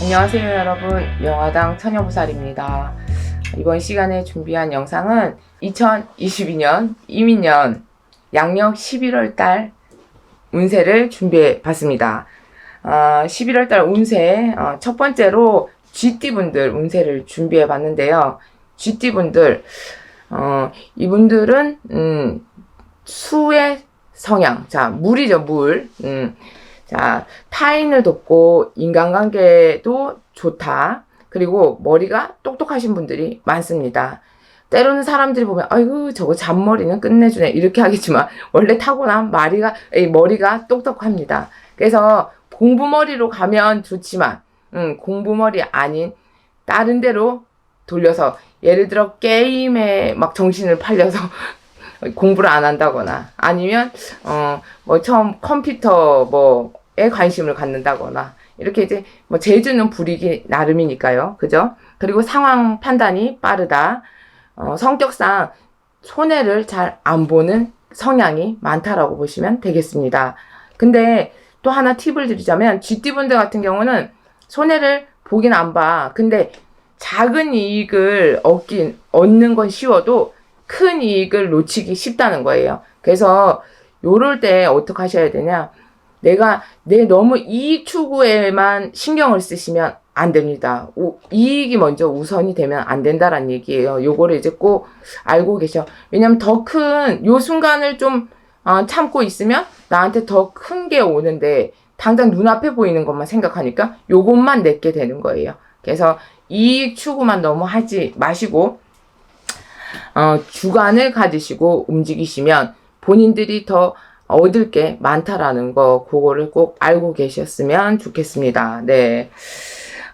안녕하세요 여러분. 영화당 처녀보살입니다. 이번 시간에 준비한 영상은 2022년 이민년 양력 11월달 운세를 준비해 봤습니다. 어, 11월달 운세 어, 첫 번째로 GT분들 운세를 준비해 봤는데요. GT분들 어, 이분들은 음, 수의 성향 자 물이죠 물. 음, 자, 타인을 돕고 인간관계도 좋다. 그리고 머리가 똑똑하신 분들이 많습니다. 때로는 사람들이 보면, 아이고, 저거 잔머리는 끝내주네. 이렇게 하겠지만, 원래 타고난 머리가, 이 머리가 똑똑합니다. 그래서 공부머리로 가면 좋지만, 음, 공부머리 아닌 다른 데로 돌려서, 예를 들어 게임에 막 정신을 팔려서 공부를 안 한다거나, 아니면, 어, 뭐 처음 컴퓨터 뭐에 관심을 갖는다거나 이렇게 이제 뭐 재주는 부리기 나름이니까요. 그죠? 그리고 상황 판단이 빠르다. 어, 성격상 손해를 잘 안 보는 성향이 많다라고 보시면 되겠습니다. 근데 또 하나 팁을 드리자면 GT분들 같은 경우는 손해를 보긴 안 봐. 근데 작은 이익을 얻긴 얻는 건 쉬워도 큰 이익을 놓치기 쉽다는 거예요. 그래서 요럴 때 어떻게 하셔야 되냐? 내가 내 너무 이익 추구에만 신경을 쓰시면 안 됩니다. 우- 이익이 먼저 우선이 되면 안 된다라는 얘기예요. 요거를 이제 꼭 알고 계셔. 왜냐면 더 큰 요 순간을 좀 어, 참고 있으면 나한테 더 큰 게 오는데 당장 눈앞에 보이는 것만 생각하니까 요것만 내게 되는 거예요. 그래서 이익 추구만 너무 하지 마시고 어, 주관을 가지시고 움직이시면 본인들이 더 얻을 게 많다라는 거, 그거를 꼭 알고 계셨으면 좋겠습니다. 네.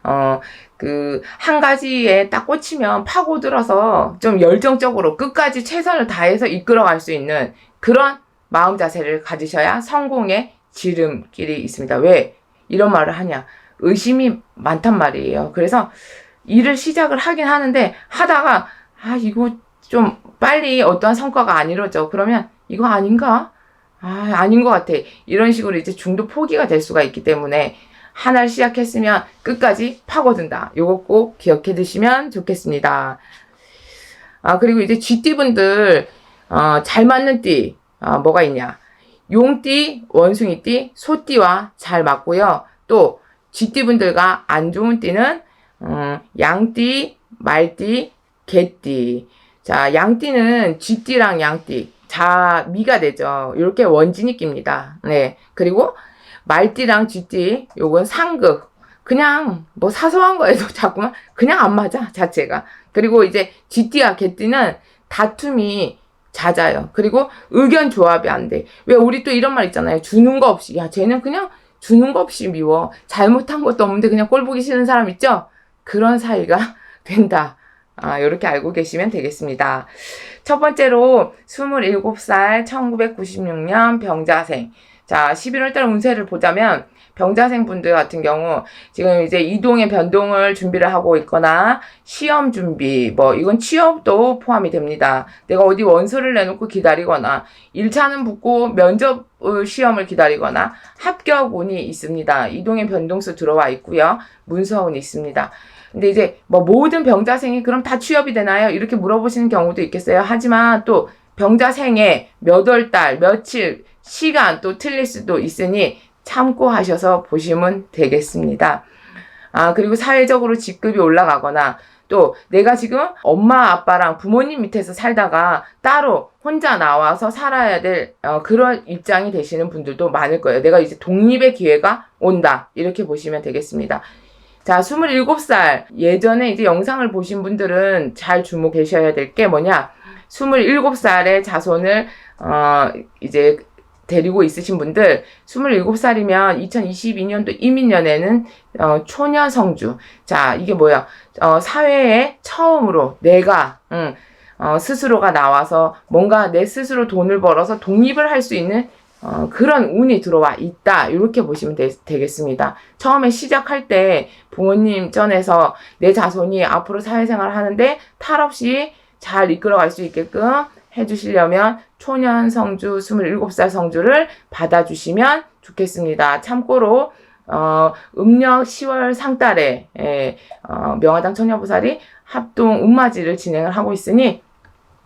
어, 그, 한 가지에 딱 꽂히면 파고들어서 좀 열정적으로 끝까지 최선을 다해서 이끌어 갈 수 있는 그런 마음 자세를 가지셔야 성공의 지름길이 있습니다. 왜? 이런 말을 하냐. 의심이 많단 말이에요. 그래서 일을 시작을 하긴 하는데 하다가, 아, 이거 좀 빨리 어떠한 성과가 안 이루어져. 그러면 이거 아닌가? 아, 아닌 것 같아. 이런 식으로 이제 중도 포기가 될 수가 있기 때문에 하나를 시작했으면 끝까지 파고든다. 요거 꼭 기억해 두시면 좋겠습니다. 아, 그리고 이제 쥐띠분들, 어, 잘 맞는 띠, 아, 뭐가 있냐. 용띠, 원숭이띠, 소띠와 잘 맞고요. 또, 쥐띠분들과 안 좋은 띠는, 음, 양띠, 말띠, 개띠. 자, 양띠는 쥐띠랑 양띠. 자, 미가 되죠. 이렇게 원진이 낍니다. 네. 그리고 말띠랑 쥐띠, 요건 상극. 그냥 뭐 사소한 거에도 자꾸만 그냥 안 맞아, 자체가. 그리고 이제 쥐띠와 개띠는 다툼이 잦아요. 그리고 의견 조합이 안 돼. 왜 우리 또 이런 말 있잖아요. 주는 거 없이. 야, 쟤는 그냥 주는 거 없이 미워. 잘못한 것도 없는데 그냥 꼴 보기 싫은 사람 있죠? 그런 사이가 된다. 아, 요렇게 알고 계시면 되겠습니다. 첫 번째로 27살 1996년 병자생. 자, 11월달 운세를 보자면 병자생 분들 같은 경우 지금 이제 이동의 변동을 준비를 하고 있거나 시험 준비, 뭐 이건 취업도 포함이 됩니다. 내가 어디 원서를 내놓고 기다리거나 1차는 붙고 면접 어, 시험을 기다리거나 합격운이 있습니다. 이동의 변동수 들어와 있고요. 문서운이 있습니다. 근데 이제 뭐 모든 병자생이 그럼 다 취업이 되나요? 이렇게 물어보시는 경우도 있겠어요. 하지만 또 병자생에 몇월 달, 며칠, 시간 또 틀릴 수도 있으니 참고하셔서 보시면 되겠습니다. 아, 그리고 사회적으로 직급이 올라가거나 또 내가 지금 엄마 아빠랑 부모님 밑에서 살다가 따로 혼자 나와서 살아야 될 어, 그런 입장이 되시는 분들도 많을 거예요. 내가 이제 독립의 기회가 온다. 이렇게 보시면 되겠습니다. 자, 27살. 예전에 이제 영상을 보신 분들은 잘 주목하셔야 될 게 뭐냐. 27살의 자손을, 어, 이제 데리고 있으신 분들, 27살이면 2022년도 이민년에는, 어, 초년 성주. 자, 이게 뭐야. 어, 사회에 처음으로 내가, 응, 어, 스스로가 나와서 뭔가 내 스스로 돈을 벌어서 독립을 할 수 있는 어, 그런 운이 들어와 있다. 이렇게 보시면 되, 되겠습니다. 처음에 시작할 때 부모님 전에서 내 자손이 앞으로 사회생활을 하는데 탈 없이 잘 이끌어갈 수 있게끔 해주시려면 초년 성주 27살 성주를 받아주시면 좋겠습니다. 참고로 어, 음력 10월 상달에 예, 어, 명화당 처녀보살이 합동 음맞이를 진행을 하고 있으니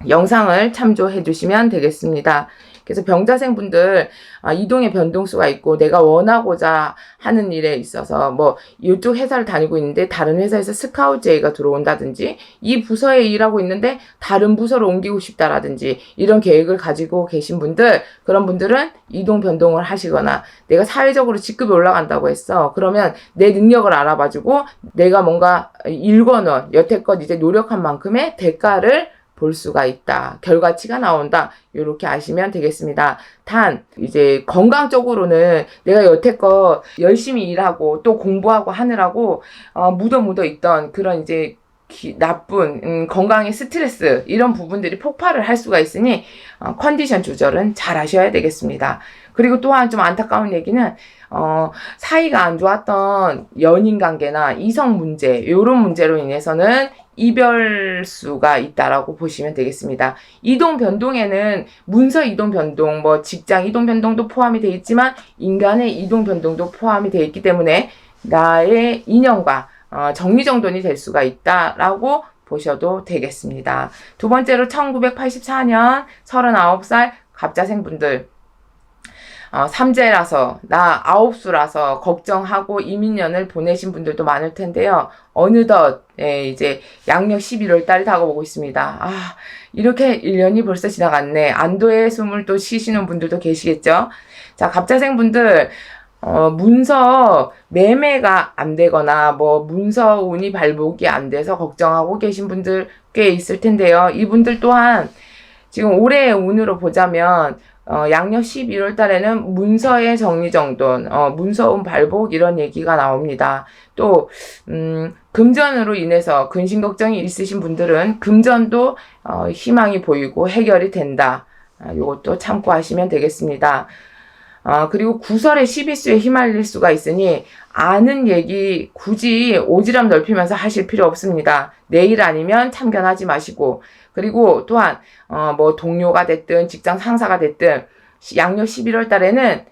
영상을 참조해 주시면 되겠습니다. 그래서 병자생 분들 아, 이동의 변동수가 있고 내가 원하고자 하는 일에 있어서 뭐 이쪽 회사를 다니고 있는데 다른 회사에서 스카우트 제의가 들어온다든지 이 부서에 일하고 있는데 다른 부서로 옮기고 싶다라든지 이런 계획을 가지고 계신 분들 그런 분들은 이동 변동을 하시거나 내가 사회적으로 직급이 올라간다고 했어. 그러면 내 능력을 알아봐주고 내가 뭔가 일권원 여태껏 이제 노력한 만큼의 대가를 볼 수가 있다. 결과치가 나온다. 이렇게 아시면 되겠습니다. 단, 이제 건강적으로는 내가 여태껏 열심히 일하고 또 공부하고 하느라고, 어, 묻어 묻어 있던 그런 이제 기- 나쁜 음, 건강의 스트레스 이런 부분들이 폭발을 할 수가 있으니 어, 컨디션 조절은 잘 하셔야 되겠습니다. 그리고 또한 좀 안타까운 얘기는 어, 사이가 안 좋았던 연인 관계나 이성 문제 이런 문제로 인해서는 이별수가 있다라고 보시면 되겠습니다. 이동 변동에는 문서 이동 변동, 뭐 직장 이동 변동도 포함이 되어 있지만 인간의 이동 변동도 포함이 되어 있기 때문에 나의 인연과 어, 정리정돈이 될 수가 있다라고 보셔도 되겠습니다. 두 번째로 1984년 39살 갑자생분들 어, 삼재라서 나 아홉수라서 걱정하고 이민년을 보내신 분들도 많을 텐데요. 어느덧 예, 이제 양력 11월 달이 다가오고 있습니다. 아 이렇게 1년이 벌써 지나갔네. 안도의 숨을 또 쉬시는 분들도 계시겠죠. 자 갑자생 분들 어, 문서 매매가 안 되거나 뭐 문서 운이 발복이 안 돼서 걱정하고 계신 분들 꽤 있을 텐데요. 이분들 또한 지금 올해의 운으로 보자면 어, 양력 11월 달에는 문서의 정리정돈, 어, 문서운 발복 이런 얘기가 나옵니다. 또 음, 금전으로 인해서 근심 걱정이 있으신 분들은 금전도 어, 희망이 보이고 해결이 된다. 아, 요것도 참고하시면 되겠습니다. 아, 그리고 구설의 시비수에 휘말릴 수가 있으니 아는 얘기 굳이 오지랖 넓히면서 하실 필요 없습니다. 내일 아니면 참견하지 마시고 그리고 또한 어, 뭐 동료가 됐든 직장 상사가 됐든 시- 양력 11월 달에는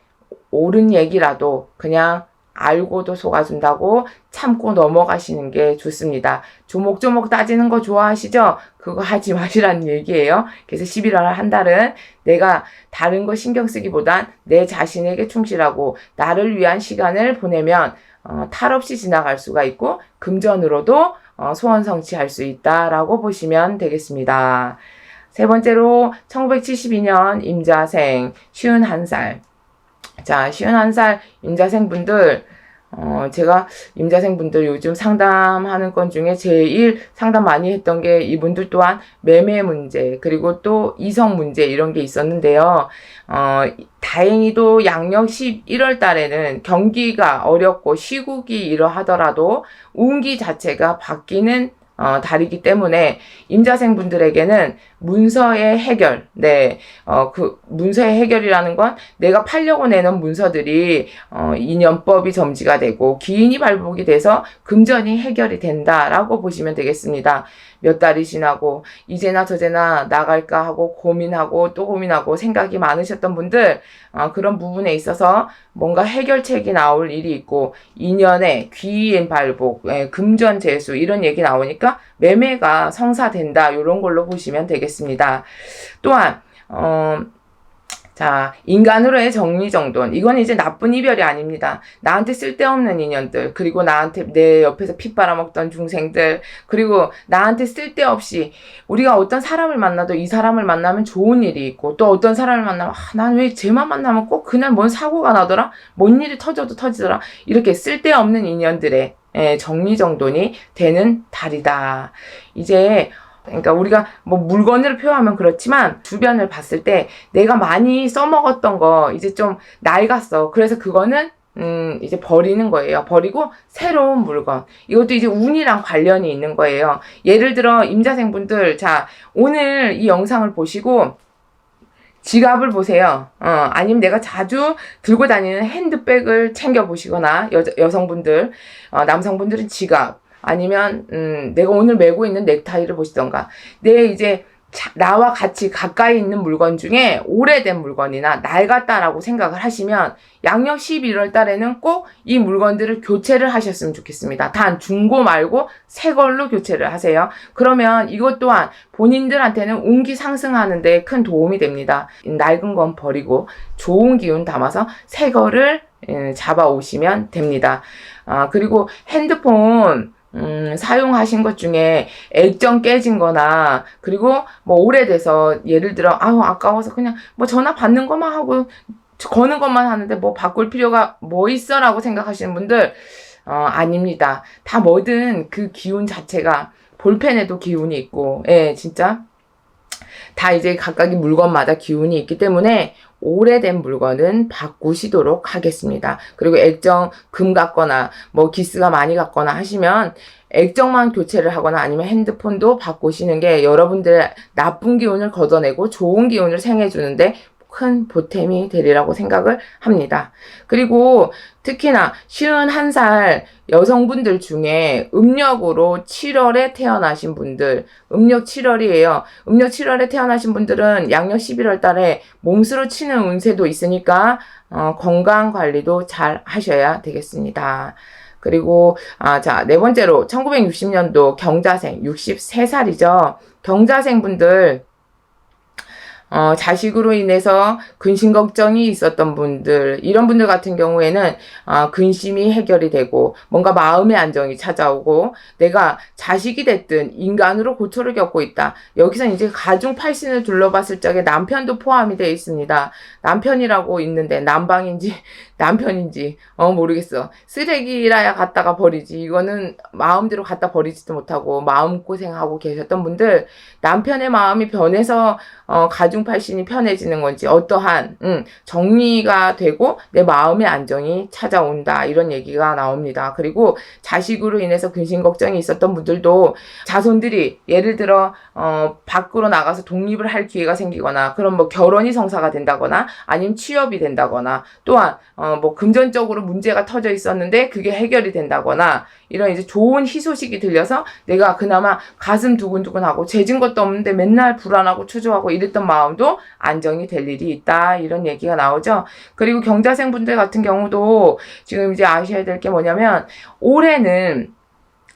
옳은 얘기라도 그냥 알고도 속아준다고 참고 넘어가시는 게 좋습니다. 조목조목 따지는 거 좋아하시죠? 그거 하지 마시라는 얘기예요. 그래서 11월 한 달은 내가 다른 거 신경 쓰기보단 내 자신에게 충실하고 나를 위한 시간을 보내면 어, 탈 없이 지나갈 수가 있고 금전으로도 어, 소원 성취할 수 있다라고 보시면 되겠습니다. 세 번째로 1972년 임자생 51살. 자, 51살 임자생 분들 어, 제가 임자생분들 요즘 상담하는 건 중에 제일 상담 많이 했던 게 이분들 또한 매매 문제, 그리고 또 이성 문제 이런 게 있었는데요. 어, 다행히도 양력 11월 달에는 경기가 어렵고 시국이 이러하더라도 운기 자체가 바뀌는 어, 달이기 때문에 임자생분들에게는 문서의 해결, 네, 어, 그 문서의 해결이라는 건 내가 팔려고 내는 문서들이 어, 인연법이 점지가 되고 기인이 발복이 돼서 금전이 해결이 된다라고 보시면 되겠습니다. 몇 달이 지나고 이제나 저제나 나갈까 하고 고민하고 또 고민하고 생각이 많으셨던 분들 어, 그런 부분에 있어서 뭔가 해결책이 나올 일이 있고 인연의 귀인 발복, 예, 금전 재수 이런 얘기 나오니까 매매가 성사된다 이런 걸로 보시면 되겠습니다. 또한 어, 자, 인간으로의 정리정돈. 이건 이제 나쁜 이별이 아닙니다. 나한테 쓸데없는 인연들, 그리고 나한테 내 옆에서 피 빨아먹던 중생들, 그리고 나한테 쓸데없이 우리가 어떤 사람을 만나도 이 사람을 만나면 좋은 일이 있고, 또 어떤 사람을 만나면, 아, 난 왜 쟤만 만나면 꼭 그날 뭔 사고가 나더라? 뭔 일이 터져도 터지더라? 이렇게 쓸데없는 인연들의 예, 정리정돈이 되는 달이다. 이제 그러니까 우리가 뭐 물건을 표현하면 그렇지만 주변을 봤을 때 내가 많이 써먹었던 거 이제 좀 낡았어. 그래서 그거는 음, 이제 버리는 거예요. 버리고 새로운 물건. 이것도 이제 운이랑 관련이 있는 거예요. 예를 들어 임자생분들 자, 오늘 이 영상을 보시고 지갑을 보세요. 어, 아니면 내가 자주 들고 다니는 핸드백을 챙겨 보시거나 여, 여성분들, 어, 남성분들은 지갑, 아니면 음, 내가 오늘 메고 있는 넥타이를 보시던가 내 이제 자- 나와 같이 가까이 있는 물건 중에 오래된 물건이나 낡았다라고 생각을 하시면 양력 11월 달에는 꼭 이 물건들을 교체를 하셨으면 좋겠습니다. 단 중고 말고 새 걸로 교체를 하세요. 그러면 이것 또한 본인들한테는 운기 상승하는데 큰 도움이 됩니다. 낡은 건 버리고 좋은 기운 담아서 새 거를 예, 잡아 오시면 됩니다. 아, 그리고 핸드폰 음, 사용하신 것 중에 액정 깨진 거나, 그리고 뭐 오래돼서, 예를 들어, 아우, 아까워서 그냥 뭐 전화 받는 것만 하고, 거는 것만 하는데 뭐 바꿀 필요가 뭐 있어? 라고 생각하시는 분들, 어, 아닙니다. 다 뭐든 그 기운 자체가, 볼펜에도 기운이 있고, 예, 진짜. 다 이제 각각의 물건마다 기운이 있기 때문에 오래된 물건은 바꾸시도록 하겠습니다. 그리고 액정 금 같거나 뭐 기스가 많이 갔거나 하시면 액정만 교체를 하거나 아니면 핸드폰도 바꾸시는 게 여러분들 나쁜 기운을 걷어내고 좋은 기운을 생해주는데 큰 보탬이 되리라고 생각을 합니다. 그리고 특히나 51살 여성분들 중에 음력으로 7월에 태어나신 분들, 음력 7월이에요. 음력 7월에 태어나신 분들은 양력 11월 달에 몸수로 치는 운세도 있으니까 어, 건강 관리도 잘 하셔야 되겠습니다. 그리고 아, 자, 네 번째로 1960년도 경자생 63살이죠. 경자생 분들 어, 자식으로 인해서 근심 걱정이 있었던 분들, 이런 분들 같은 경우에는, 아, 근심이 해결이 되고, 뭔가 마음의 안정이 찾아오고, 내가 자식이 됐든 인간으로 고초를 겪고 있다. 여기서 이제 가중 팔신을 둘러봤을 적에 남편도 포함이 되어 있습니다. 남편이라고 있는데, 남방인지, 남편인지, 어, 모르겠어. 쓰레기라야 갖다가 버리지. 이거는 마음대로 갖다 버리지도 못하고, 마음 고생하고 계셨던 분들, 남편의 마음이 변해서, 어, 가중 팔신이 편해지는 건지 어떠한 음, 정리가 되고 내 마음의 안정이 찾아온다 이런 얘기가 나옵니다. 그리고 자식으로 인해서 근심 걱정이 있었던 분들도 자손들이 예를 들어 어, 밖으로 나가서 독립을 할 기회가 생기거나 그런 뭐 결혼이 성사가 된다거나 아니면 취업이 된다거나 또한 어, 뭐 금전적으로 문제가 터져 있었는데 그게 해결이 된다거나 이런 이제 좋은 희소식이 들려서 내가 그나마 가슴 두근두근하고 재진 것도 없는데 맨날 불안하고 초조하고 이랬던 마음도 안정이 될 일이 있다 이런 얘기가 나오죠. 그리고 경자생 분들 같은 경우도 지금 이제 아셔야 될 게 뭐냐면 올해는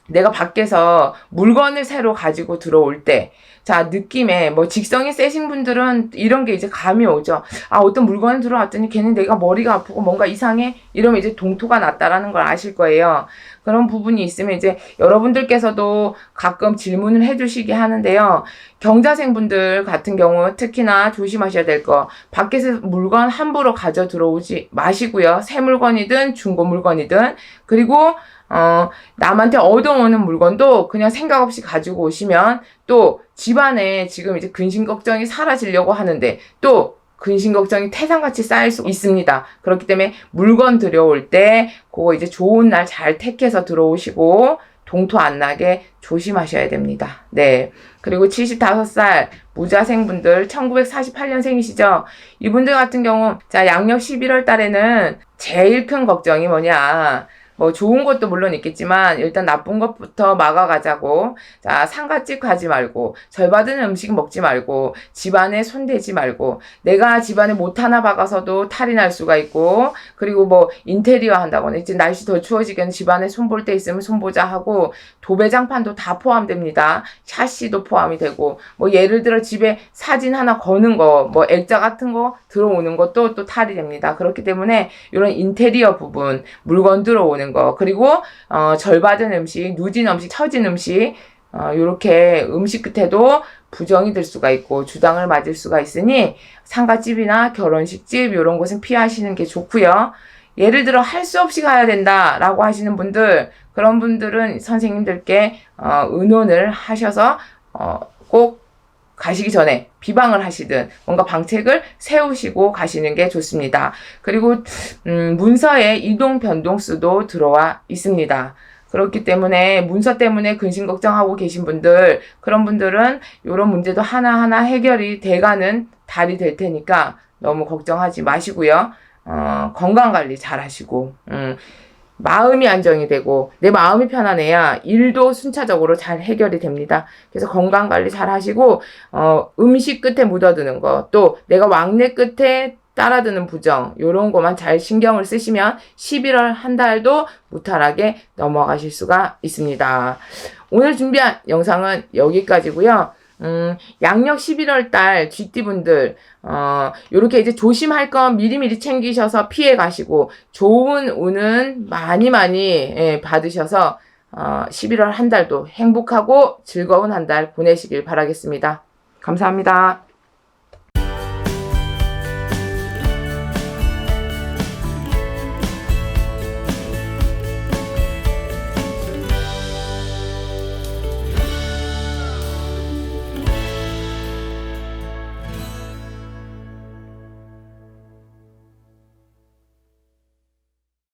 내가 밖에서 물건을 새로 가지고 들어올 때, 자, 느낌에, 뭐, 직성이 세신 분들은 이런 게 이제 감이 오죠. 아, 어떤 물건을 들어왔더니 걔는 내가 머리가 아프고 뭔가 이상해? 이러면 이제 동토가 났다라는 걸 아실 거예요. 그런 부분이 있으면 이제 여러분들께서도 가끔 질문을 해주시게 하는데요. 경자생분들 같은 경우 특히나 조심하셔야 될 거, 밖에서 물건 함부로 가져 들어오지 마시고요. 새 물건이든 중고 물건이든, 그리고 어, 남한테 얻어오는 물건도 그냥 생각 없이 가지고 오시면 또 집안에 지금 이제 근심 걱정이 사라지려고 하는데 또 근심 걱정이 태산같이 쌓일 수 있습니다. 그렇기 때문에 물건 들여올 때 그거 이제 좋은 날 잘 택해서 들어오시고 동토 안 나게 조심하셔야 됩니다. 네. 그리고 75살 무자생분들 1948년생이시죠? 이분들 같은 경우 자 양력 11월 달에는 제일 큰 걱정이 뭐냐? 뭐 좋은 것도 물론 있겠지만 일단 나쁜 것부터 막아가자고. 자 상가집 가지 말고 절받은 음식 먹지 말고 집안에 손대지 말고 내가 집안에 못 하나 박아서도 탈이 날 수가 있고 그리고 뭐 인테리어 한다거나 이제 날씨 더 추워지면 집안에 손 볼 때 있으면 손보자 하고 도배장판도 다 포함됩니다. 샤시도 포함이 되고 뭐 예를 들어 집에 사진 하나 거는 거 뭐 액자 같은 거 들어오는 것도 또 탈이 됩니다. 그렇기 때문에 이런 인테리어 부분 물건 들어오는 거 그리고 어, 절받은 음식, 누진 음식, 처진 음식 어, 이렇게 음식 끝에도 부정이 될 수가 있고 주당을 맞을 수가 있으니 상가집이나 결혼식집 이런 곳은 피하시는 게 좋고요. 예를 들어 할 수 없이 가야 된다라고 하시는 분들 그런 분들은 선생님들께 어, 의논을 하셔서 어, 꼭 가시기 전에 비방을 하시든 뭔가 방책을 세우시고 가시는 게 좋습니다. 그리고 음, 문서에 이동 변동수도 들어와 있습니다. 그렇기 때문에 문서 때문에 근심 걱정하고 계신 분들 그런 분들은 이런 문제도 하나하나 해결이 돼가는 달이 될 테니까 너무 걱정하지 마시고요. 어, 건강 관리 잘 하시고 음, 마음이 안정이 되고 내 마음이 편안해야 일도 순차적으로 잘 해결이 됩니다. 그래서 건강 관리 잘 하시고 어, 음식 끝에 묻어드는 거 또 내가 왕래 끝에 따라드는 부정 요런 거만 잘 신경을 쓰시면 11월 한 달도 무탈하게 넘어가실 수가 있습니다. 오늘 준비한 영상은 여기까지고요. 음, 양력 11월 달 GT분들 어, 요렇게 이제 조심할 건 미리미리 챙기셔서 피해 가시고 좋은 운은 많이 많이 예, 받으셔서 어, 11월 한 달도 행복하고 즐거운 한 달 보내시길 바라겠습니다. 감사합니다.